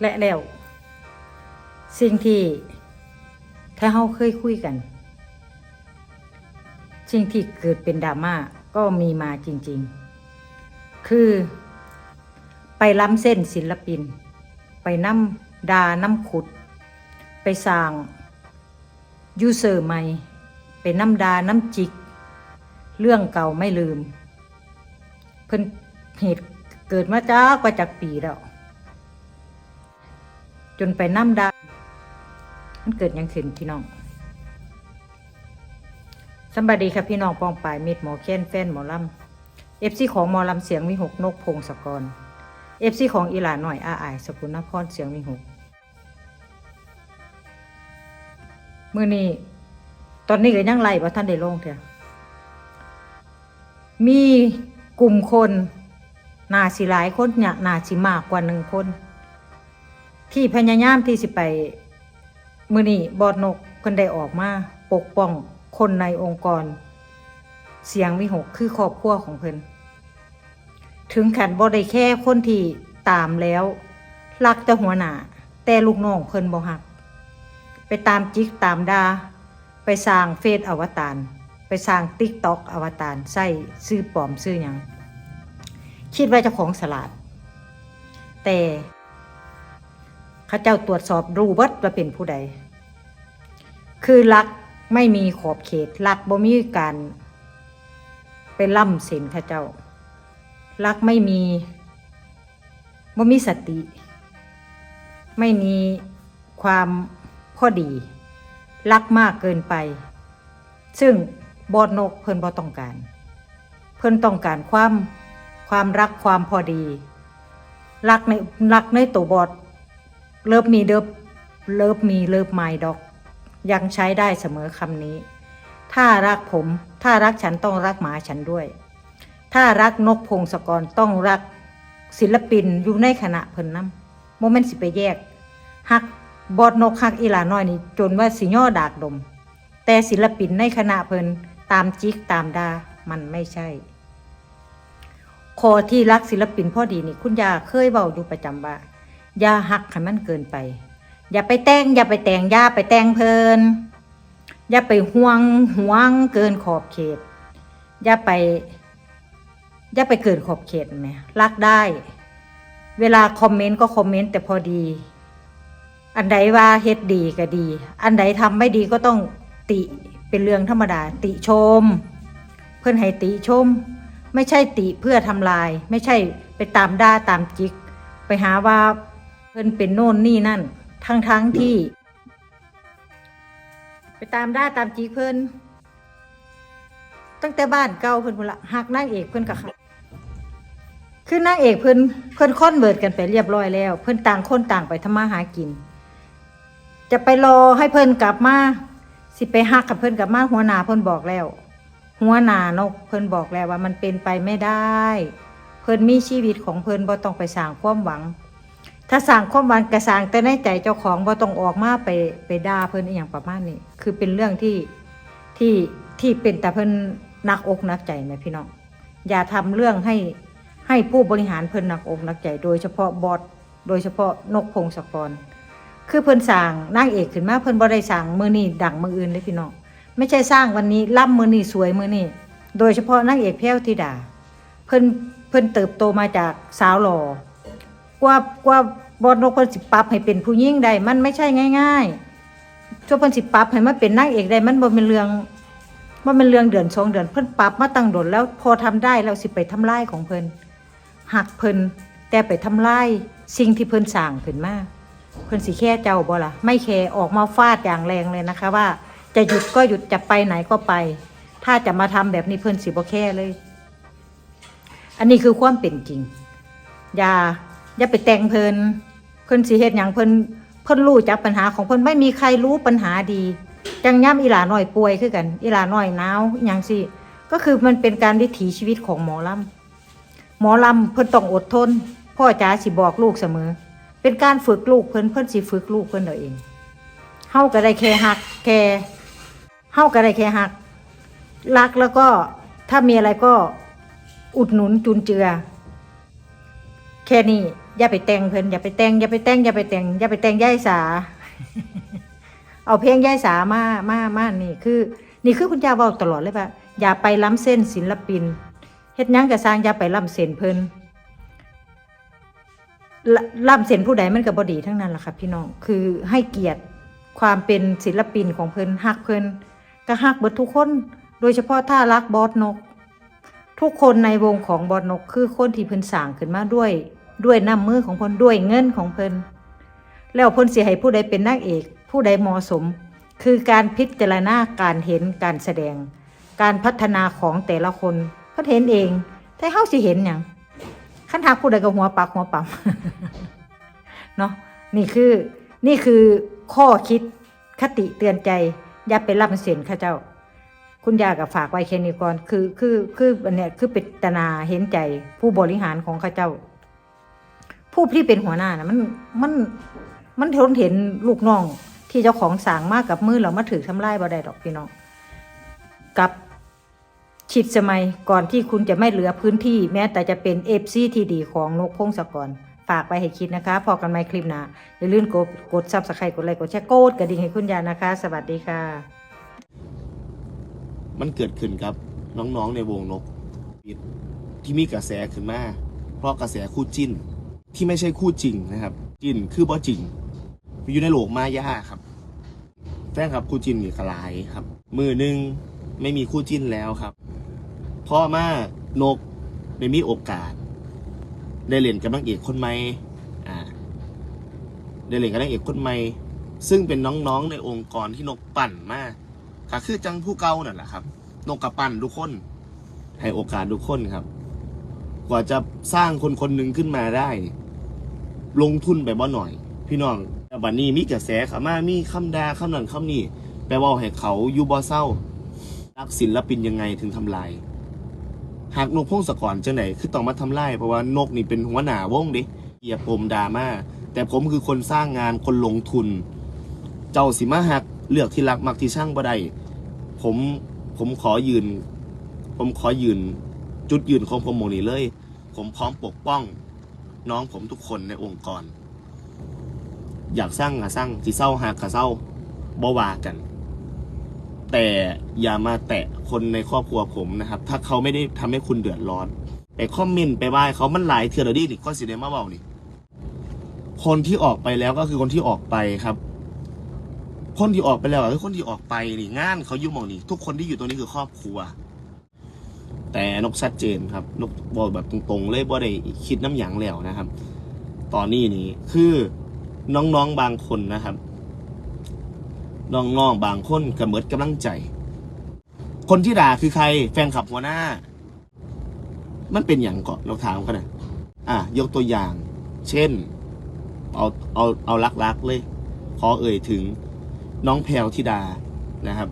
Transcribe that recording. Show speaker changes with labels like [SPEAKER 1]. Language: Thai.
[SPEAKER 1] และแล้วสิ่งที่ถ้าเฮาเคยคุยกัน สิ่งที่เกิดเป็นดราม่าก็มีมาจริง ๆ คือไปล้ำเส้นศิลปิน ไปน้ำดาน้ำขุด ไปสร้างยูเซอร์ใหม่ ไปน้ำดาน้ำจิก เรื่องเก่าไม่ลืม เพิ่นเหตุเกิดมาจ้ากว่าจากปีแล้ว จนไปน้ำดามันเกิดยังขึ้นพี่น้องสำบายดีครับพี่น้องปองปายมิดหมอเค้นแฟนหมอลำเอฟซีของหมอลำเสียงวิหกนกพงศกรเอฟซีของอีหลาหน่อยอาอายสกุลนพรเสียงวิหกมือนี้ตอนนี้ก็ยังไล่ว่าท่านได้ลงเถอะมีกลุ่มคนนาสิหลายคนเนี่ยนาสิมากกว่าหนึ่งคน ที่พยายามที่สิไปมือนี้บอดนกเพิ่นได้ออกมาปกป้องคนในองค์กร เสียงวิหกคือครอบครัวของเพิ่นถึงขันบ่ได้แค่คนที่ตามแล้วรักแต่หัวหน้าแต่ลูกน้องเพิ่นบ่ฮัก ไปตามจิกตามดา ไปสร้างเฟซอวตาร ไปสร้างติ๊กต็อกอวตารใส่ซื้อปลอมซื้อหยังคิดว่าเจ้าของสลาด แต่ ข้าเจ้าตรวจสอบรู้เบิดว่าเป็นผู้ใด คือรักไม่มีขอบเขตรักบ่มีการไปล่ำเส้นเข้าเจ้า รักไม่มีบ่มีสติ ไม่มีความพอดี รักมากเกินไป ซึ่งบอดนกเพิ่นบ่ต้องการ เพิ่นต้องการความความรักความพอดี รักในรักในตัวบอด เลิฟมีเดิบเลิฟมีเลิฟไมดอก ยังใช้ได้เสมอคำนี้ ถ้ารักผม ถ้ารักฉันต้องรักหมาฉันด้วย ถ้ารักนกพงศกรต้องรักศิลปินอยู่ในคณะเพิ่นนำโมเมนต์สิไปแยกฮักบอดนกฮักอีหลาน้อยนี่จนว่าสิย่อดากดม แต่ศิลปินในคณะเพิ่นตามจิกตามดามันไม่ใช่ คอที่รักศิลปินพ่อดีนี่คุณยาเคยเบาอยู่ประจำว่า อย่าหักให้มันเกินไป อย่าไปแต่งอย่าไปแต่งอย่าไปแต่งเพลิน อย่าไปห่วงห่วงเกินขอบเขต อย่าไป อย่าไปเกินขอบเขตไหมรักได้ เวลาคอมเมนต์ก็คอมเมนต์แต่พอดี อันใดว่าเฮ็ดดีก็ดี อันใดทำไม่ดีก็ต้องติเป็นเรื่องธรรมดา ติชม เพื่อนให้ติชม ไม่ใช่ติเพื่อทำลาย ไม่ใช่ไปตามด่าตามจิก ไปหาว่า เพื่อนเป็นโน่นนี่นั่น ทั้งทั้งที่ ไปตามได่าตามจิกเพื่อนตั้งแต่บ้านเก่าเพื่อนพุ่นละหักนางเอกเพื่อนกับเขาคือนางเอกเพื่อนเพื่อนค้อนเวิดกันไปเรียบร้อยแล้ว เพื่อนต่างคนต่างไปทำมาหากิน จะไปรอให้เพื่อนกลับมาสิไปหักกับเพื่อนกลับมาหัวหน้าเพื่อนบอกแล้ว หัวหน้านกเพิ่นบอกแล้วว่ามันเป็นไปไม่ได้ เพิ่นมีชีวิตของเพิ่นบ่ต้องไปสร้างความหวัง ถ้าสร้างความหวังกระสร้างแต่ในใจเจ้าของบ่ต้องออกมาไปไปด่าเพิ่นอหย่างประมาณนี้ คือเป็นเรื่องที่ที่ที่เป็นแต่เพิ่นหนักอกหนักใจไหมพี่น้องอย่าทำเรื่องให้ให้ผู้บริหารเพิ่นหนักอกหนักใจ โดยเฉพาะบอสโดยเฉพาะนกพงศกร คือเพิ่นสร้างนางเอกขึ้นมาเพิ่นบ่ได้สร้างมือนี้ดังมืออื่นเลยพี่น้องไม่ใช่สร้างวันนี้ล่ำมือนี่สวยมือนี่โดยเฉพาะนางเอกแพ้วธิดา เพิ่นเพิ่นเติบโตมาจากสาวหล่อ กว่ากว่าบอดนกเพิ่นสิปรับให้เป็นผู้หญิงได้มันไม่ใช่ง่ายๆช่วเพิ่นสิปรับให้มาเป็นนางเอกได้มันบ่เป็นเรื่องบ่เป็นเรื่องเดือนสองเดือนเพิ่นปรับมาตั้งโดนแล้วพอทำได้แล้วสิไปทำลายของเพิ่นหักเพิ่นแต่ไปทำลายสิ่งที่เพิ่นสร้างขึ้นมาเพิ่นสิแค่เจ้าบ่ล่ะไม่แค่ออกมาฟาดอย่างแรงเลยนะคะ ว่าจะหยุดก็หยุดจะไปไหนก็ไป ถ้าจะมาทำแบบนี้เพิ่นสิบ่แค่เลย อันนี้คือความเป็นจริง อย่า อย่าไปแต่งเพลินเพิ่นสิเฮ็ดหยังเพิ่นเพิ่นรู้จักปัญหาของเพิ่นไม่มีใครรู้ปัญหาดีจังย่ำอีหลาหน้อยป่วยคือกัน อีหลาหน้อยหนาวอหยังสิก็คือมันเป็นการวิถีชีวิตของหมอลำหมอลำเพิ่นต้องอดทน พ่อจ๋าสิบอกลูกเสมอ เป็นการฝึกลูกเพิ่นเพิ่นสิฝึกลูกเพิ่นเอาเองเฮาก็ได้แค่หักแค่เฮาก็ได้แค่หัก รักแล้วก็ถ้ามีอะไรก็อุดหนุนจุนเจือ แค่นี้ อย่าไปแต่งเพิ่นอย่าไปแต่งอย่าไปแต่งอย่าไปแต่งอย่าไปแต่งย่ายสา เอาเพลงย่ายสามามามานี่คือ นี่คือคุณยาเว้าตลอดเลยว่าอย่าไปล้ำเส้นศิลปินเฮ็ดยังก็สร้างอย่าไปล้ำเส้นเพิ่นลล้ำเส้นผู้ใดมันก็บ่ดีทั้งนั้นล่ะค่ะพี่น้องคือให้เกียรติความเป็นศิลปินของเพิ่นฮักเพิ่นก็ฮักเบิดทุกคน โดยเฉพาะถ้ารักบอสนก ทุกคนในวงของบอสนกคือคนที่เพิ่นสร้างขึ้นมาด้วย ด้วยน้ำมือของเพิ่นด้วยเงินของเพิ่นแล้วเพิ่นสิให้ผู้ใดเป็นนางเอก ผู้ใดเหมาะสม คือการพิจารณาการเห็นการแสดง การพัฒนาของแต่ละคนเพิ่นเห็นเองแต่เฮาสิเห็นหยังคันทักผู้ใดก็หัวปักหัวปั๊มเนาะนี่คือนี่คือข้อคิดคติเตือนใจ อย่าไปรับเสียนข้าเจ้า คุณยากับฝากไว้แค่นี้ก่อนคือคือคืออันเนี้ยคือเป็นตนาเห็นใจผู้บริหารของข้าเจ้า ผู้ที่เป็นหัวหน้านะมันมันมันทนเห็นลูกน้องที่เจ้าของสั่งมากกับมือเรามาถือทำลายบ่ได้ดอกพี่น้องกับฉิดสมัยก่อนที่คุณจะไม่เหลือพื้นที่แม้แต่จะเป็นเอฟซีทีดีของนกพงศกรฝากไปให้คิดนะคะ พอกันไหมคลิปหน้าอย่าลืมกดกดซับสไครต์กดไลค์กดแชร์กดกระดิ่งให้คุณยานะคะ สวัสดีค่ะ
[SPEAKER 2] มันเกิดขึ้นครับน้องๆในวงนกที่มีกระแสขึ้นมาเพราะกระแสคู่จิ้น ที่ไม่ใช่คู่จริงนะครับจิ้นคือบ่จริงอยู่ในโลกมายาครับแฟนครับคู่จิ้นนี่กระลายครับ มือหนึ่งไม่มีคู่จิ้นแล้วครับพราะมานกได้มีโอกาส ได้เล่นกับนางเอกคนใหม่อ่าได้เล่นกับนางเอกคนใหม่ซึ่งเป็นน้องๆในองค์กรที่นกปั่นมากก็คือจังผู้เก่านั่นแหละครับ นกกระปั่นทุกคน ให้โอกาสทุกคนครับ กว่าจะสร้างคนคนหนึ่งขึ้นมาได้ ลงทุนไปบ่หน่อย พี่น้องแต่บัดนี้มีกระแสขามามีคำดาคำนั้นคำนี้แปว่าให้เขาอยู่บ่เศร้า รักศิลปินยังไงถึงทำลาย หากนกพงศกรจังไหนคือต้องมาทำลายเพราะว่านกนี่เป็นหัวหน้าวงดิเหยียบผมดราม่าแต่ผมคือคนสร้างงานคนลงทุน เจ้าสิมาหักเลือกที่รักมักที่ช่างบ่ได้ผมผมขอยืน ผมขอยืน จุดยืนของผมโมนี้เลย ผมพร้อมปกป้อง น้องผมทุกคนในองค์กร อยากสร้างอะสร้างสิเศร้าหักกะเศร้าบ่วากัน แต่อย่ามาแตะคนในครอบครัวผมนะครับ ถ้าเขาไม่ได้ทำให้คุณเดือดร้อนไปคอมเมนต์ไปว่าเขามันหลายเทือเดียวดินี่ก็สิเดมาเบานี่คนที่ออกไปแล้วก็คือคนที่ออกไปครับคนที่ออกไปแล้วก็คือคนที่ออกไปนี่งานเขาอยู่หมองนี่ทุกคนที่อยู่ตรงนี้คือครอบครัว แต่นกชัดเจนครับนกบอกแบบตรงๆ เลยบ่ได้คิดน้ำหยังแล้วนะครับ ตอนนี้นี่คือน้องๆบางคนนะครับ น้องๆบางคนกระเมิดกำลังใจ คนที่ด่าคือใคร แฟนคลับหัวหน้า มันเป็นอย่างก่อนเราถามกันนะอะยกตัวอย่าง เช่น เอาเอาเอาลักๆเลย ขอเอ่ยถึงน้องแพลวธิดานะครับ